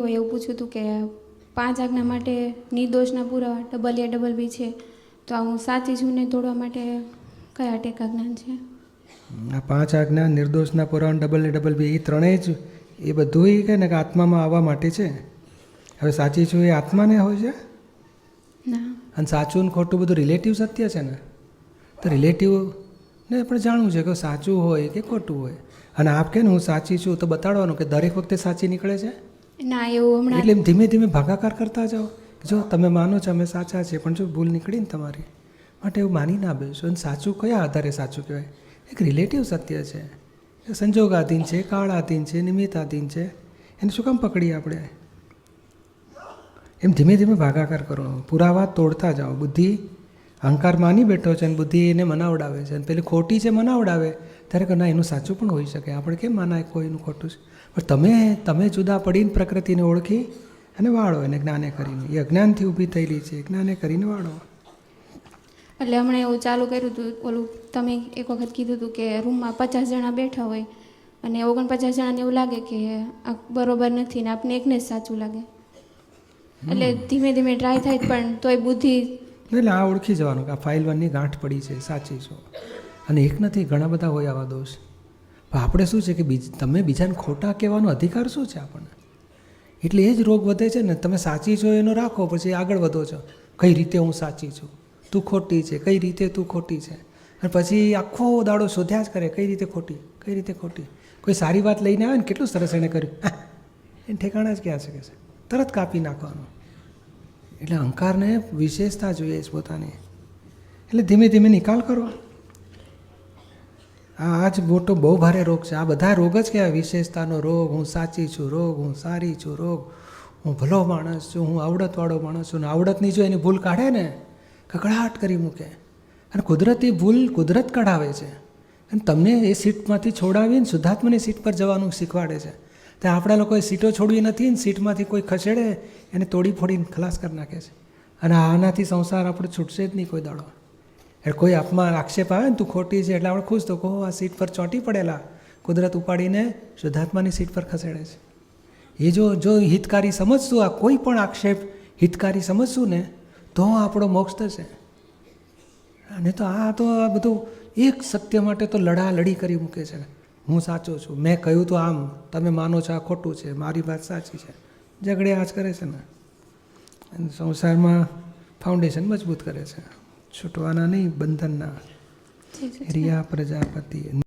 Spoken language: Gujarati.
કોઈ એવું પૂછ્યું હતું કે પાંચ આજ્ઞા માટે નિર્દોષના પુરાવા ડબલ એ ડબલ બી છે તો આ હું સાચી છું ને તોડવા માટે કયા ટેકા જ્ઞાન છે? આ પાંચ આજ્ઞા નિર્દોષના પુરાવા ડબલ એ ડબલ બી એ ત્રણેય જ એ બધું એ કહે ને કે આત્મામાં આવવા માટે છે? હવે સાચી છું એ આત્માને હોય છે? ના. અને સાચું ને ખોટું બધું રિલેટિવ સત્ય છે ને? તો રિલેટિવ ને આપણે જાણવું છે કે સાચું હોય કે ખોટું હોય. અને આપ કે ને હું સાચી છું તો બતાડવાનું કે દરેક વખતે સાચી નીકળે છે? ના, એવું એટલે હમણાં એમ ધીમે ધીમે ભાગાકાર કરતા જાઓ. જો તમે માનો છો અમે સાચા છીએ, પણ જો ભૂલ નીકળી ને તમારી માટે એવું માની ના બેસો. અને સાચું કયા આધારે સાચું કહેવાય? એક રિલેટિવ સત્ય છે. સંજોગાધીન છે, કાળાધીન છે, નિમિત્તાધીન છે. એને શું કામ પકડીએ આપણે? એમ ધીમે ધીમે ભાગાકાર કરો. પુરાવા તોડતા જાઓ. બુદ્ધિ અહંકાર માની બેઠો છે અને બુદ્ધિ એને મનાવડાવે છે. અને પેલી ખોટી છે મનાવડાવે. ત્યારે કે ના એનું સાચું પણ હોઈ શકે. આપણે કેમ માનાય કોઈનું ખોટું છે? પણ તમે તમે જુદા પડીને પ્રકૃતિને ઓળખી અને વાળો એને જ્ઞાને કરીને. એ અજ્ઞાનથી ઊભી થયેલી છે જ્ઞાને કરીને વાળો. એટલે હમણાં એવું ચાલુ કર્યું હતું ઓલું તમે એક વખત કીધું હતું કે રૂમમાં પચાસ જણા બેઠા હોય અને ઓગણપચાસ જણાને એવું લાગે કે આ બરોબર નથી ને આપને એકને જ સાચું લાગે. એટલે ધીમે ધીમે ટ્રાય થાય પણ તોય બુદ્ધિ એટલે આ ઓળખી જવાનું કે આ ફાઇલ વનની ગાંઠ પડી છે સાચી છો. અને એક નથી, ઘણા બધા હોય આવા દોષ. પણ આપણે શું છે કે બીજ, તમે બીજાને ખોટા કહેવાનો અધિકાર શું છે આપણને? એટલે એ જ રોગ વધે છે ને, તમે સાચી છો એનો રાખો, પછી આગળ વધો છો. કઈ રીતે હું સાચી છું? તું ખોટી છે, કઈ રીતે તું ખોટી છે? અને પછી આખો દાડો શોધ્યા જ કરે, કઈ રીતે ખોટી, કઈ રીતે ખોટી? કોઈ સારી વાત લઈને આવે ને, કેટલું સરસ એણે કર્યું. એને ઠેકાણા જ ક્યાં છે કે છે? તરત કાપી નાખવાનું. એટલે અહંકારને વિશેષતા જોઈએ છે પોતાની. એટલે ધીમે ધીમે નિકાલ કરો આ આ જ મોટો બહુ ભારે રોગ છે. આ બધા રોગ જ કહેવાય. વિશેષતાનો રોગ, હું સાચી છું, રોગ, હું સારી છું, રોગ. હું ભલો માણસ છું, હું આવડતવાળો માણસ છું. ને આવડતની જો એની ભૂલ કાઢે ને કકડાટ કરી મૂકે. અને કુદરતી ભૂલ કુદરત કઢાવે છે. અને તમને એ સીટમાંથી છોડાવીને શુદ્ધાત્માની સીટ પર જવાનું શીખવાડે છે. તો આપણા લોકોએ સીટો છોડવી નથી ને સીટમાંથી કોઈ ખસેડે, એને તોડી ફોડીને ખલાસ કરી નાખે છે. અને આનાથી સંસાર આપણો છૂટશે જ નહીં કોઈ દાડો. એટલે કોઈ અપમાન આક્ષેપ આવે ને, તું ખોટી છે, એટલે આપણે ખુશ તો કહો, આ સીટ પર ચોંટી પડેલા. કુદરત ઉપાડીને શુદ્ધાત્માની સીટ પર ખસેડે છે. એ જો જો હિતકારી સમજશું, આ કોઈ પણ આક્ષેપ હિતકારી સમજશું ને, તો આપણો મોક્ષ થશે. અને તો આ તો આ બધું એક સત્ય માટે તો લડા લડી કરી મૂકે છે. હું સાચો છું. મેં કહ્યું તો આમ, તમે માનો છો આ ખોટું છે, મારી વાત સાચી છે. ઝઘડે આજ કરે છે ને. સંસારમાં ફાઉન્ડેશન મજબૂત કરે છે. છૂટવાના નહીં બંધનના. રિયા પ્રજાપતિ